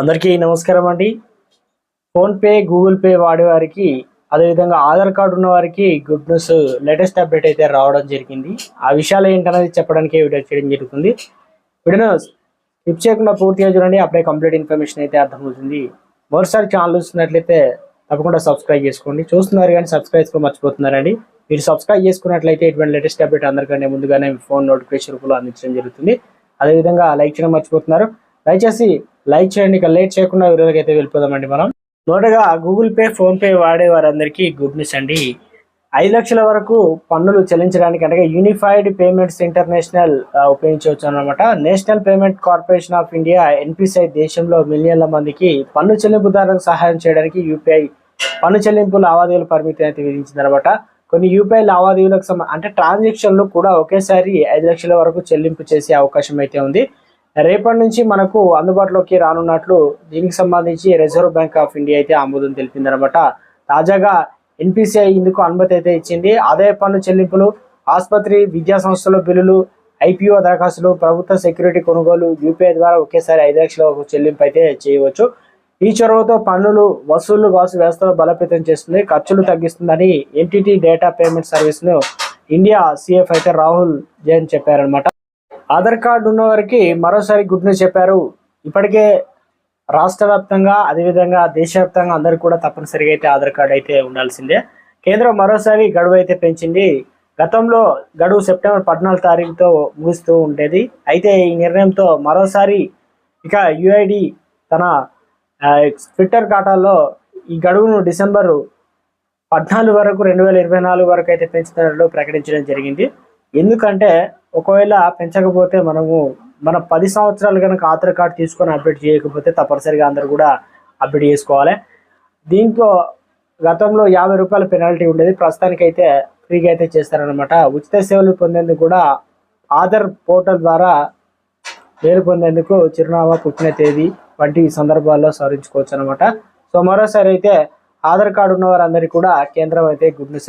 అందరికీ నమస్కారం అండి. ఫోన్పే గూగుల్ పే వాడేవారికి అదేవిధంగా ఆధార్ కార్డు ఉన్న వారికి గుడ్ న్యూస్ లేటెస్ట్ అప్డేట్ అయితే రావడం జరిగింది. ఆ విషయాలు ఏంటనేది చెప్పడానికి వీడియో చేయడం జరుగుతుంది. వీడియోను స్కిప్ చేయకుండా పూర్తిగా చూడండి అప్పుడే కంప్లీట్ ఇన్ఫర్మేషన్ అయితే అర్థమవుతుంది. మరోసారి ఛానల్ చూస్తున్నట్లయితే తప్పకుండా సబ్స్క్రైబ్ చేసుకోండి. చూస్తున్నారు కానీ సబ్స్క్రైబ్ చేసుకో మర్చిపోతున్నారండి. మీరు సబ్స్క్రైబ్ చేసుకున్నట్లయితే ఇటువంటి లేటెస్ట్ అప్డేట్ అందరికంటే ముందుగానే ఫోన్ నోటిఫికేషన్ రూపంలో అందించడం జరుగుతుంది. అదేవిధంగా లైక్ చేయడం మర్చిపోతున్నారు. దయచేసి లైక్ చేయండి ఇక లేట్ చేయకుండా వీడియోకి అయితే వెళ్ళిపోదామండి మనం. మొదటగా గూగుల్ పే ఫోన్ పే వాడే వారందరికీ గుడ్ న్యూస్ అండి. ఐదు లక్షల వరకు పన్నులు చెల్లించడానికి అంటే యూనిఫైడ్ పేమెంట్స్ ఇంటర్నేషనల్ ఉపయోగించవచ్చు అనమాట national payment corporation of India NPCI దేశంలో మిలియన్ల మందికి పన్ను చెల్లింపుదారులకు సహాయం చేయడానికి యూపీఐ పన్ను చెల్లింపు లావాదేవీల పరిమితి అయితే విధించింది అనమాట కొన్ని యూపీఐ లావాదేవీలకు సంబంధ అంటే ట్రాన్సాక్షన్లు కూడా ఒకేసారి ఐదు లక్షల వరకు చెల్లింపు చేసే అవకాశం అయితే ఉంది. రేపటి నుంచి మనకు అందుబాటులోకి రానున్నట్లు దీనికి సంబంధించి రిజర్వ్ బ్యాంక్ ఆఫ్ ఇండియా అయితే ఆమోదం తెలిపిందనమాట. తాజాగా ఎన్పిసిఐ ఇందుకు అనుమతి అయితే ఇచ్చింది. ఆదాయ పన్ను చెల్లింపులు ఆసుపత్రి విద్యా సంస్థల బిల్లులు ఐపీఓ దరఖాస్తులు ప్రభుత్వ సెక్యూరిటీ కొనుగోలు యూపీఐ ద్వారా ఒకేసారి ఐదు లక్షల చెల్లింపు అయితే చేయవచ్చు. ఈ చొరవతో పన్నులు వసూళ్ళు వాసు వ్యవస్థను బలోపేతం చేస్తుంది. ఖర్చులు తగ్గిస్తుందని ఎంటిటీ డేటా పేమెంట్ సర్వీస్ను ఇండియా సిఎఫ్ అయితే రాహుల్ జైన్ చెప్పారనమాట. ఆధార్ కార్డు ఉన్న వారికి మరోసారి గుడ్ న్యూస్ చెప్పారు. ఇప్పటికే రాష్ట్ర వ్యాప్తంగా అదేవిధంగా దేశవ్యాప్తంగా అందరు కూడా తప్పనిసరిగా అయితే ఆధార్ కార్డు అయితే ఉండాల్సిందే. కేంద్రం మరోసారి గడువు అయితే పెంచింది. గతంలో గడువు సెప్టెంబర్ పద్నాలుగు తారీఖుతో ముగుస్తూ ఉండేది. అయితే ఈ నిర్ణయంతో మరోసారి ఇక యుఐడి తన ట్విట్టర్ ఖాతాలో ఈ గడువును డిసెంబర్ పద్నాలుగు వరకు రెండు వేల ఇరవై నాలుగు వరకు అయితే పెంచుతున్నట్లు ప్రకటించడం జరిగింది. ఎందుకంటే ఒకవేళ పెంచకపోతే మనము మన పది సంవత్సరాలు కనుక ఆధార్ కార్డు తీసుకొని అప్డేట్ చేయకపోతే తప్పనిసరిగా అందరూ కూడా అప్డేట్ చేసుకోవాలి. దీంట్లో గతంలో యాభై రూపాయల పెనాల్టీ ఉండేది. ప్రస్తుతానికి అయితే ఫ్రీగా అయితే చేస్తారనమాట ఉచిత సేవలు పొందేందుకు కూడా ఆధార్ పోర్టల్ ద్వారా మేలు పొందేందుకు చిరునామా పుట్టిన తేదీ వంటి సందర్భాల్లో సవరించుకోవచ్చు అనమాట సో మరోసారి అయితే ఆధార్ కార్డు ఉన్న వారందరికీ కూడా కేంద్రం అయితే గుడ్ న్యూస్